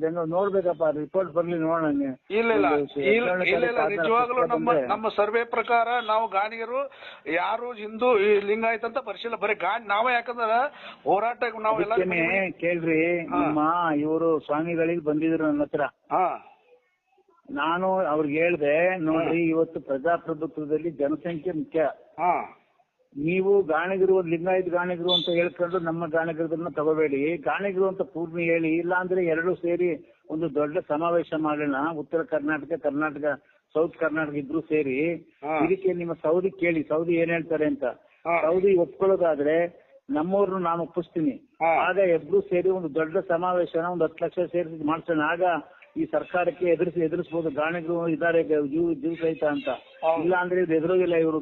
ಹೆಂಗ ನೋಡ್ಬೇಕಪ್ಪ ರಿಪೋರ್ಟ್ ಬರ್ಲಿ ನೋಡೋಣ ಇಲ್ಲ ಇಲ್ಲ. ಇಲ್ಲ ನಿಜವಾಗ್ಲೂ ನಮ್ಮ ನಮ್ಮ ಸರ್ವೆ ಪ್ರಕಾರ ನಾವು ಗಾಣಿಗರು ಯಾರು ಹಿಂದೂ ಲಿಂಗಾಯತ್ ಅಂತ ಪರಿಶೀಲ ಬರೀ ಗಾಣಿ ನಾವೇ ಯಾಕಂದ್ರ ಹೋರಾಟ ನಾವು ಎಲ್ಲ ಕೇಳ್ರಿ ನಮ್ಮ ಇವರು ಸ್ವಾಮಿಗಳಿಗೆ ಬಂದಿದ್ರು ನನ್ನ ಹತ್ರ. ನಾನು ಅವ್ರಿಗೆ ಹೇಳ್ದೆ ನೋಡ್ರಿ ಇವತ್ತು ಪ್ರಜಾಪ್ರಭುತ್ವದಲ್ಲಿ ಜನಸಂಖ್ಯೆ ಮುಖ್ಯ. ಹಾ. ನೀವು ಗಾಣಿಗರು ಲಿಂಗಾಯತ್ ಗಾಣಿಗರು ಅಂತ ಹೇಳ್ಕೊಂಡು ನಮ್ಮ ಗಾಣಿಗರನ್ನ ತಗೋಬೇಡಿ. ಗಾಣಿಗರು ಅಂತ ಪೂರ್ಣಿ ಹೇಳಿ ಇಲ್ಲ ಅಂದ್ರೆ ಎರಡು ಸೇರಿ ಒಂದು ದೊಡ್ಡ ಸಮಾವೇಶ ಮಾಡೋಣ. ಉತ್ತರ ಕರ್ನಾಟಕ ಕರ್ನಾಟಕ ಸೌತ್ ಕರ್ನಾಟಕ ಇಬ್ರು ಸೇರಿ. ಇದಕ್ಕೆ ನಿಮ್ಮ ಸೌದಿ ಕೇಳಿ ಸೌದಿ ಏನ್ ಹೇಳ್ತಾರೆ ಅಂತ. ಸೌದಿ ಒಪ್ಕೊಳ್ಳೋದಾದ್ರೆ ನಮ್ಮವ್ರನ್ನ ನಾನು ಒಪ್ಪಿಸ್ತೀನಿ. ಆಗ ಎಬ್ರು ಸೇರಿ ಒಂದು ದೊಡ್ಡ ಸಮಾವೇಶನ ಒಂದು ಹತ್ತು ಲಕ್ಷ ಸೇರಿಸಿ ಮಾಡ್ಸೋಣ. ಆಗ ಈ ಸರ್ಕಾರಕ್ಕೆ ಎದುರಿಸಿ ಎದುರಿಸಬಹುದು ಗಾಣಿಗರು ಇದಾರೆ ಜೀವ ಜೀವ ಸಹಿತ ಅಂತ. ಇಲ್ಲ ಅಂದ್ರೆ ಇದು ಎದುರೋಗಿಲ್ಲ ಇವರು.